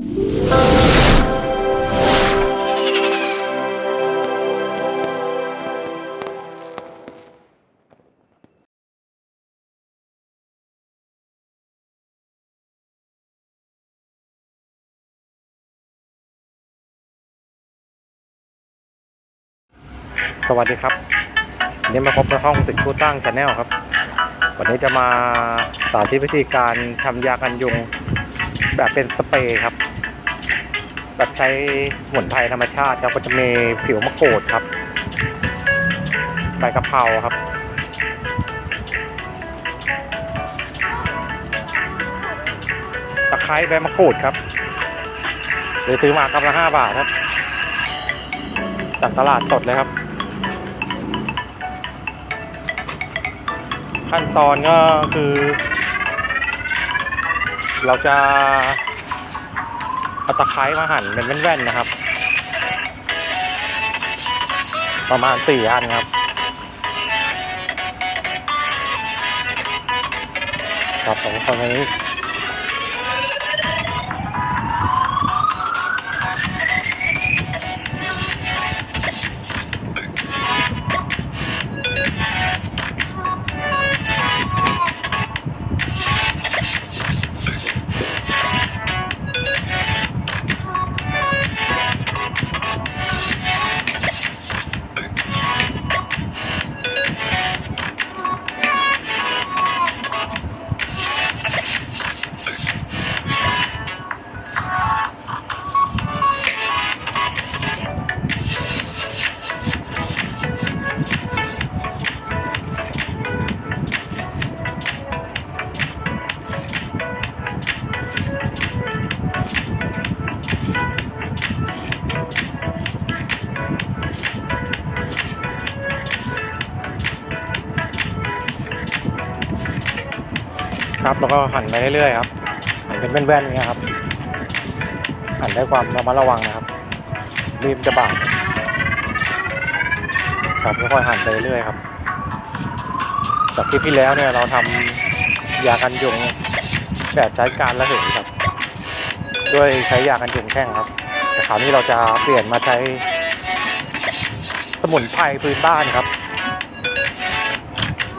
สวัสดีครับวันนี้มาพบกับห้องตึกผู้ตั้งชาแนลครับ วันนี้จะมาสาธิตวิธีการทำยากันยุง แบบเป็นสเปรย์ครับ แบบใช้สมุนไพรธรรมชาติครับก็จะมีผิวมะกรูดครับใบกะเพราครับ ตะไคร้ใบมะกรูดครับ หรือซื้อมากำละห้าบาทครับ จากตลาดสดเลยครับ ขั้นตอนก็คือ เราจะเอาตะไคร้มาหั่นเป็นแว่นๆนะครับ ประมาณสี่อันครับ ครับผมตอนนี้ ครับ แล้วก็หันไปเรื่อยๆครับหันเป็นแว่นๆอย่างเงี้ยครับหันด้วยความระมัดระวังนะครับ รีบจะบาดครับค่อยๆหันไปเรื่อยๆครับจากคลิปที่แล้วเนี่ยเราทำยากันยุงแบบใช้การระเหยครับ ด้วยใช้ยากันยุงแท่งครับ แต่คราวนี้เราจะเปลี่ยนมาใช้สมุนไพรพื้นบ้านครับ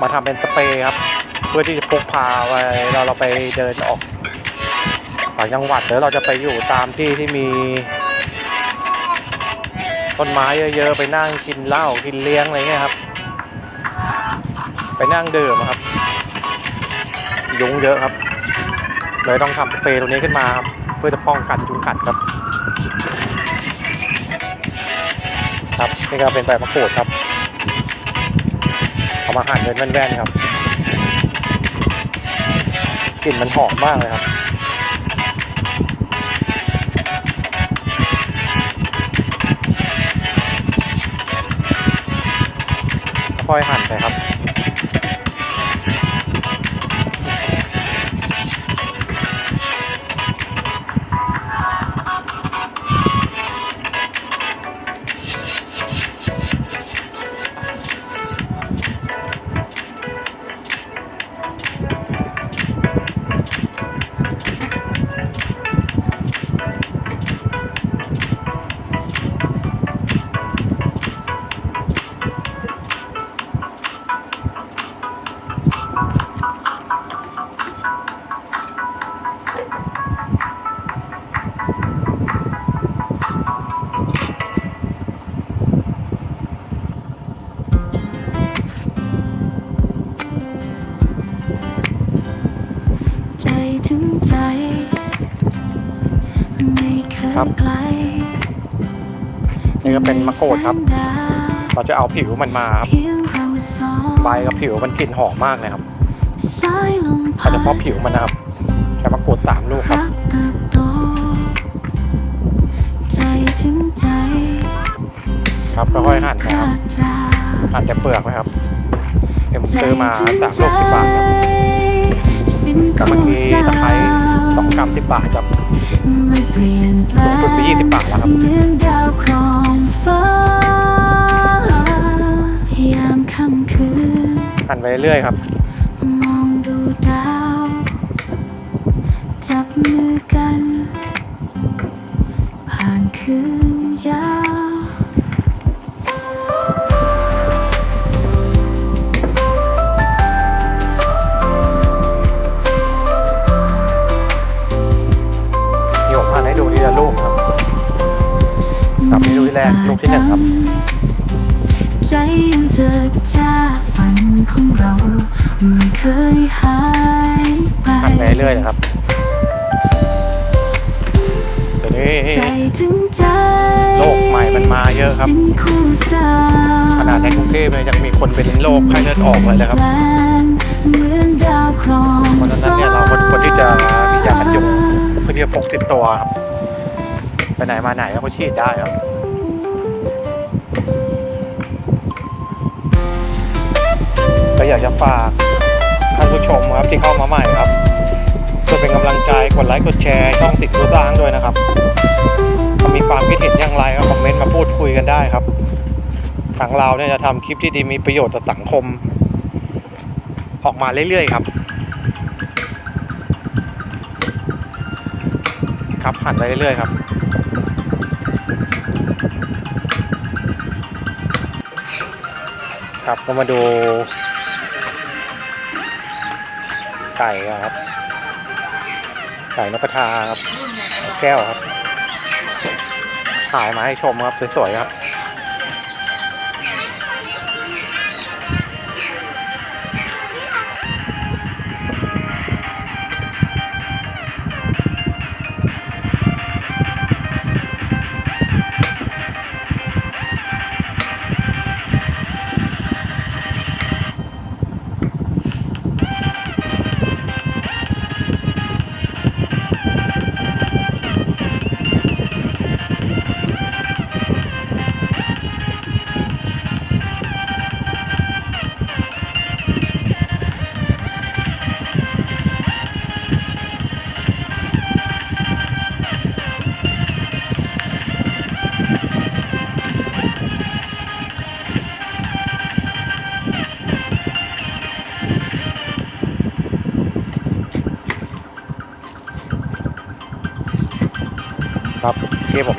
มาทำเป็นสเปรย์ครับ เพื่อที่จะพกพาไว้เราเราไปเดินออกต่างจังหวัดหรือเราจะไปอยู่ตามที่ที่มี ต้นไม้เยอะๆ ไปนั่งกินเหล้ากินเลี้ยงอะไรเงี้ยครับ ไปนั่งดื่มครับ ยุงเยอะครับเลยต้องทำสเปรย์ตัวนี้ขึ้นมาครับเพื่อจะป้องกันยุงกัดครับ ครับนี่ก็เป็นใบมะกรูดครับเอามาหั่นเป็นแว่นๆครับ ลิ่นมันหอมมากเลยครับ ค่อยหั่นไปครับ นี่ก็เป็นมะกรูดครับแสงดาวเราจะเอาผิวมันมาครับเพียงเราสองใบกับผิวมันกลิ่นหอมมากเลยครับสายลมโดยเฉพาะผิวมันนะครับใช้มะกรูดสามลูกครับรักเติบโตใจถึงใจครับค่อยๆหั่นกนะครับระจายหั่นแต่เปลือกนะครับเดี๋ยวผมซื้อมาสามลูกสิบบาทครับสิ้นก็คู่บางทีสาตะไคร้สองกรัมสิบบาทครับ ไม่เปลี่ยนแปลสูงสุดไปง20บาทแล้วครับเหมือนดาวครองฟ้ายามค่ำคืนหั่นไปเรื่อยๆครับ มองดูดาว จับมือกันคืนยาว ที่แรกลูกที่หนึ่งครับ ใจยังเจอจ้าฝันของเราไม่เคยหายไปหันไปเรื่อยๆนะครับเดี๋ยวนี้ใจถึงใจโรคใหม่มันมาเยอะครับสิ้นคู่สาขนาดในกรุงเทพเนี่ยยังมีคนเป็นโรคไข้เลือดออกเลยนะครับเหมือนดาวครองเพราะฉะนั้นเนี่ยเราควรที่จะมียากันยุงเพื่อที่จะพกติดตัวครับ ไปไหนมาไหนเราก็ฉีดได้ครับ อยากจะฝากท่านผู้ชมครับที่เข้ามาใหม่ครับช่วยเป็นกำลังใจกดไลค์กดแชร์ช่องติดตัวร้างด้วยนะครับถ้ามีความคิดเห็นอย่างไรก็คอมเมนต์มาพูดคุยกันได้ครับทางเราเนี่ยจะทำคลิปที่ดีมีประโยชน์ต่อสังคม ออกมาเรื่อยๆครับ ครับหันไปเรื่อยๆครับครับก็มาดู ไก่ครับ ไก่นกกระทาครับ แก้วครับ ถ่ายมาให้ชมครับ สวยๆครับ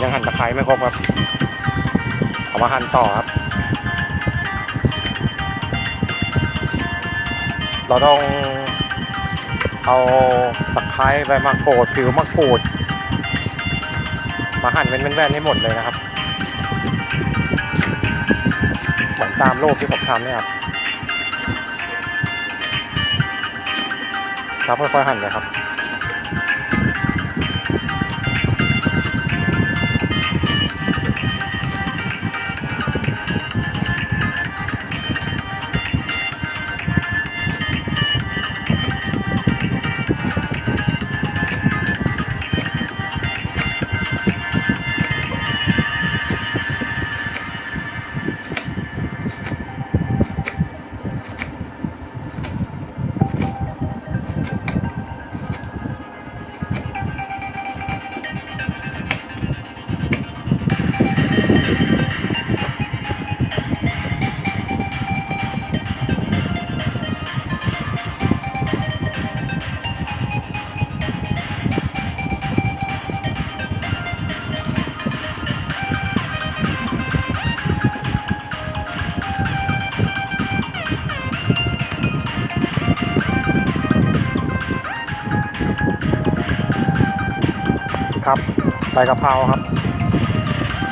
ยังหั่นตะไคร้ไม่ครบครับเอามาหั่นต่อครับ เราต้องเอาตะไคร้ใบมะกรูดผิวมะกรูดมาหั่นเป็นแว่นๆให้หมดเลยนะครับ เหมือนตามรูปที่ผมทำเนี่ยครับครับค่อยๆหั่นเลยครับ กะเพราครับ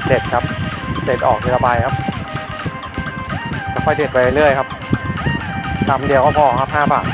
เด็ดครับ เด็ดออกทีละใบครับค่อยเด็ดไปเรื่อยครับทำเดียวก็พอครับห้าบาท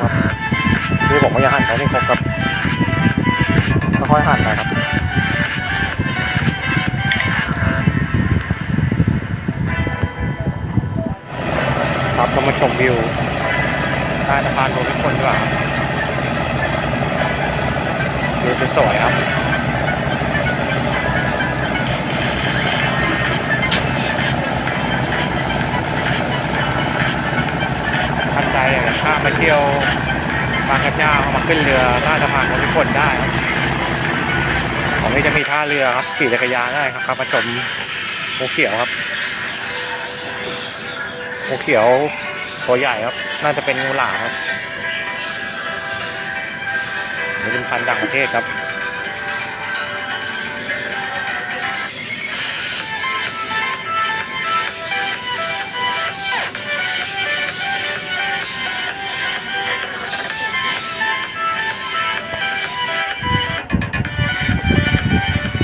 ครับ ข้ามมาเที่ยวบางกระเจ้ามาขึ้นเรือใต้สะพานภูมิพลได้ครับของนี้จะมีท่าเรือครับขี่จักรยานได้ครับครับมาชมงูเขียวครับงูเขียวตัวใหญ่ครับ น่าจะเป็นงูหลามครับเป็นพันธุ์ต่างประเทศครับ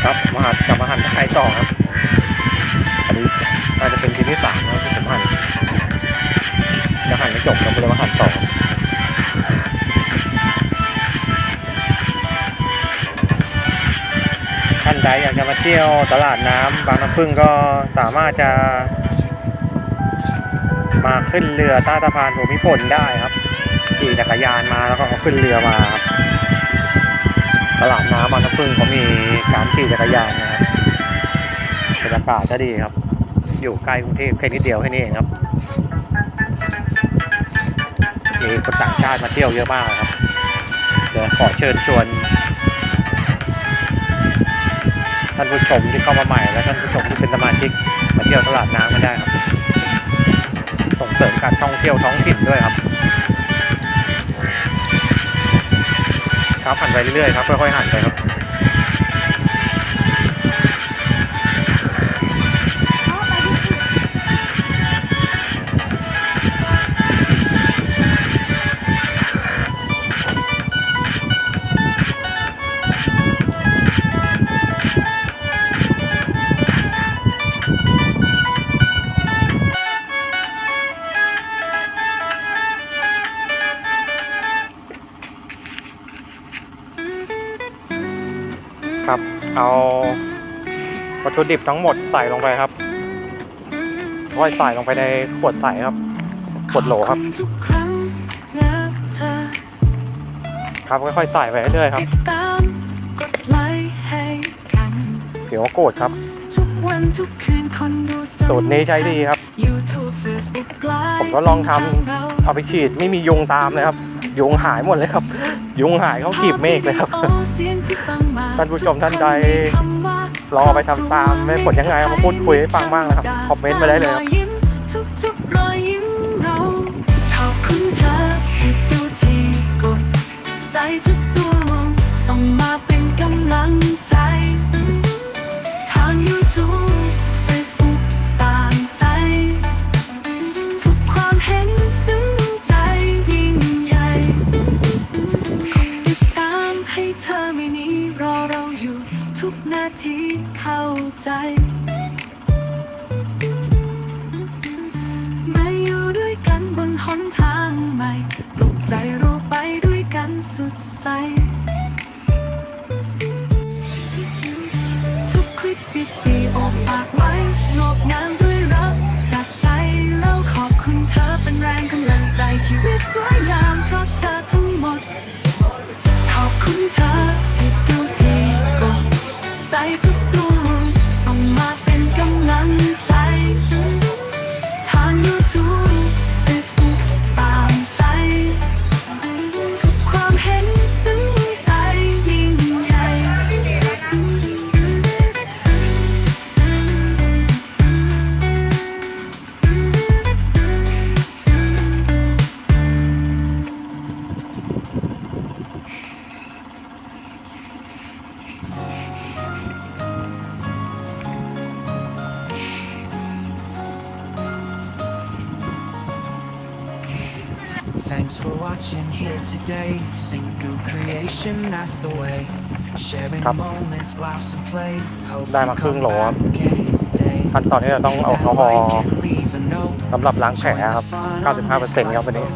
ครับมาหันกลับมาหันไข่ต่อครับอันนี้น่าจะเป็นทีที่สามแล้วที่ผมหันจะหันไม่จบเราเลยมาหันต่อท่านใดอยากจะมาเที่ยวตลาดน้ำบางน้ำพึ่งก็สามารถจะ มาขึ้นเรือใต้สะพานภูมิพลได้ครับขี่จักรยานมาแล้วก็เอาขึ้นเรือมาครับ ตลาดน้ำบางน้ำพึ่งเขามีการขี่จักรยานนะครับบรรยากาศก็ดีครับ อยู่ใกล้กรุงเทพแค่นิดเดียวแค่นี้เองครับมีคนต่างชาติมาเที่ยวเยอะมากครับเดี๋ยวขอเชิญชวนท่านผู้ชมที่เข้ามาใหม่และท่านผู้ชมที่เป็นสมาชิกมาเที่ยวตลาดน้ำกันได้ครับ ส่งเสริมการท่องเที่ยวท้องถิ่นด้วยครับ ครับหันไปเรื่อยๆครับค่อยๆหันไปครับ เอาวัตถุดิบทั้งหมดใส่ลงไปครับค่อยใส่ลงไปในขวดใส่ครับ ขวดโหลครับ ครั้งนะเธอครับค่อยๆใส่ไปเรื่อยๆครับติดตามกดไลค์ให้กันเขียวโกรธครับทุกวันทุกคืนคนดูสูตรนี้ใช้ดีครับ ผมก็ลองทำเอาไปฉีดไม่มียุงตามเลยครับ ยุงหายหมดเลยครับ ยุงหายเขากีบเมฆเลยครับ ท่านผู้ชมท่านใดลองไปทำตามไม่ผลยังไงมาพูดคุยให้ฟังบ้างนะครับ คอมเมนต์มาได้เลยครับใจทุกดวงส่งมาเป็นกำลังใจำลัง ครับ moments, laughs and play. Hope ได้ you มาครึ่ง come โหลครับ back any day. ขั้นตอนนี้เราต้องเอาแอลกอฮอล์สำหรับล้างแผลครับ 95%ครับวันนี้ F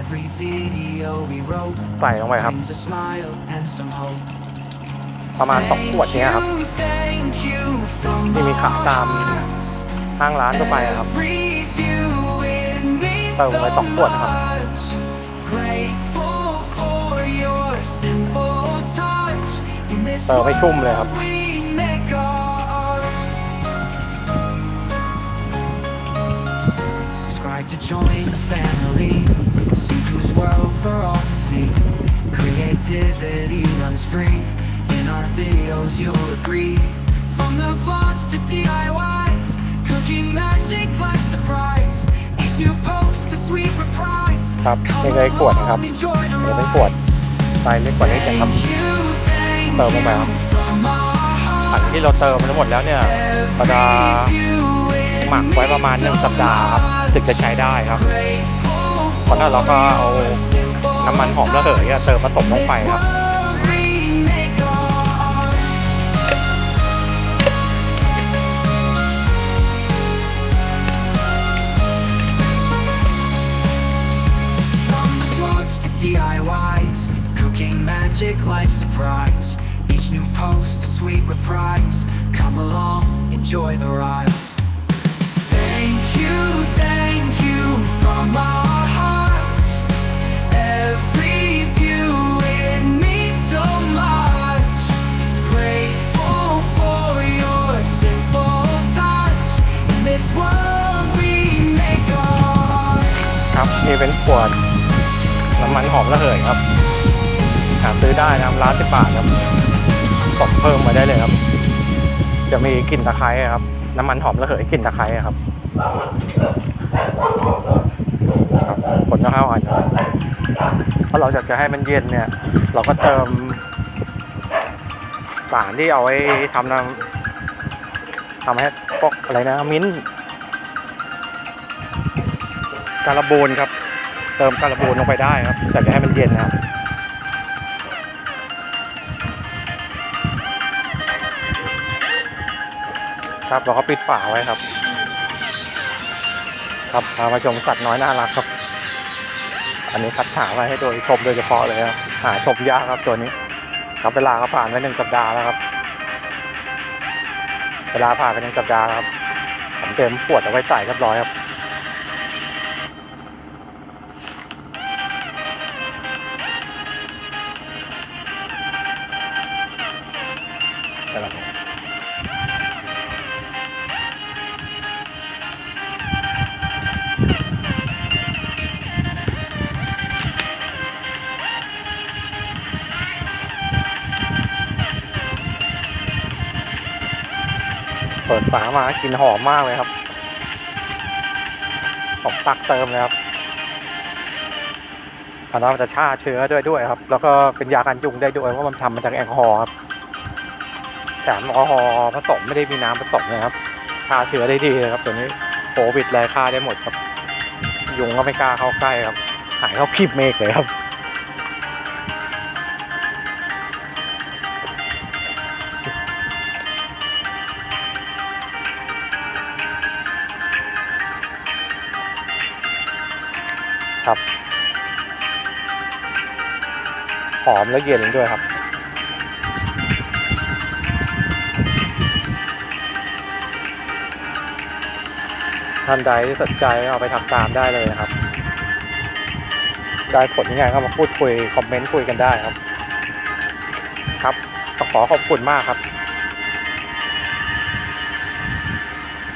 Every video we wrote ใส่ลงไปครับ brings a smile and some hope. ประมาณสองขวดเนี้ยครับ Thank you from ที่มีขายตาม our hearts. ห้างร้านทั่วไปอะครับ Every view it means เติมไปสองขวดนะครับ ติมให้ชุ่มเลยครับ world we make art. Subscribe to join the family. Sinku's world for all to see. Creativity runs free. In our videos, you'll agree. From the vlogs to DIYs, cooking magic like surprise. Each new post a sweet reprise. ครับนี่เลยขวดนะครับ Enjoy the นี่เป็นขวด ride. ใส่เล็กกว่านี้จะครับ Thank you, thank เติมลงไปครับ you from our ถังที่เราเติมทั้งหมดแล้วเนี่ยก็จะหมักไว้ประมาณหนึ่งสัปดาห์ครับถึงจะใช้ได้ครับเพราะนั้นเราก็เอาน้ำมันหอมระเหยเติมผสมลงไปครับ DIYs, cooking magic, life surprise. Each new post a sweet reprise. Come along, enjoy the ride. Thank you, thank you from our hearts. Every view it means so much. Grateful for your simple touch. In this world we make art. ครับนี่เป็นขวดน้ำมันหอมระเหยครับหาซื้อได้นะครับร้านสิบบาทครับ กดเพิ่มมาได้เลยครับ จะมีกลิ่นตะไคร้ครับ น้ำมันหอมระเหยกลิ่นตะไคร้ครับผลก็เข้าอ่อนเพราะเราอยากจะให้มันเย็นเนี่ย เราก็เติมสารที่เอาไว้ทำน้ำทำให้พวกอะไรนะมิ้นการบูนครับ เติมการบูนลงไปได้ครับอยากจะให้มันเย็นนะครับ ครับเราก็ปิดฝาไว้ครับ ครับพามาชมสัตว์น้อยน่ารักครับ อันนี้คัดหาไว้ให้โดยชมโดยเฉพาะเลยครับหาชมยากครับตัวนี้ครับเวลาก็ผ่านไปหนึ่งสัปดาห์แล้วครับ เวลาผ่านไปหนึ่งสัปดาห์แล้วครับผมเตรียมขวดเอาไว้ใส่เรียบร้อยครับ ฝามากินหอมมากเลยครับผมตักเติมเลยครับอันนั้นมันจะฆ่าเชื้อด้วยด้วยครับ แล้วก็เป็นยากันยุงได้ด้วยเพราะมันทำมาจากแอลกอฮอล์ครับแถมแอลกอฮอล์ผสมไม่ได้มีน้ำผสมเลยครับฆ่าเชื้อได้ดีเลยครับตัวนี้โควิดอะไรฆ่าได้หมดครับ ยุงก็ไม่กล้าเข้าใกล้ครับ หายเข้าคลิปเมฆเลยครับ อมและเย็นด้วยครับท่านใดที่สนใจเอาไปทำตามได้เลยนะครับ ได้ผลยังไงก็มาพูดคุย คอมเมนต์คุยกันได้ครับ ครับขอขอบคุณมากครับ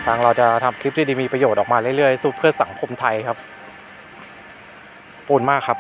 ทางเราจะทำคลิปที่ดีมีประโยชน์ออกมาเรื่อยๆ สู้เพื่อสังคมไทยครับขอบคุณมากครับ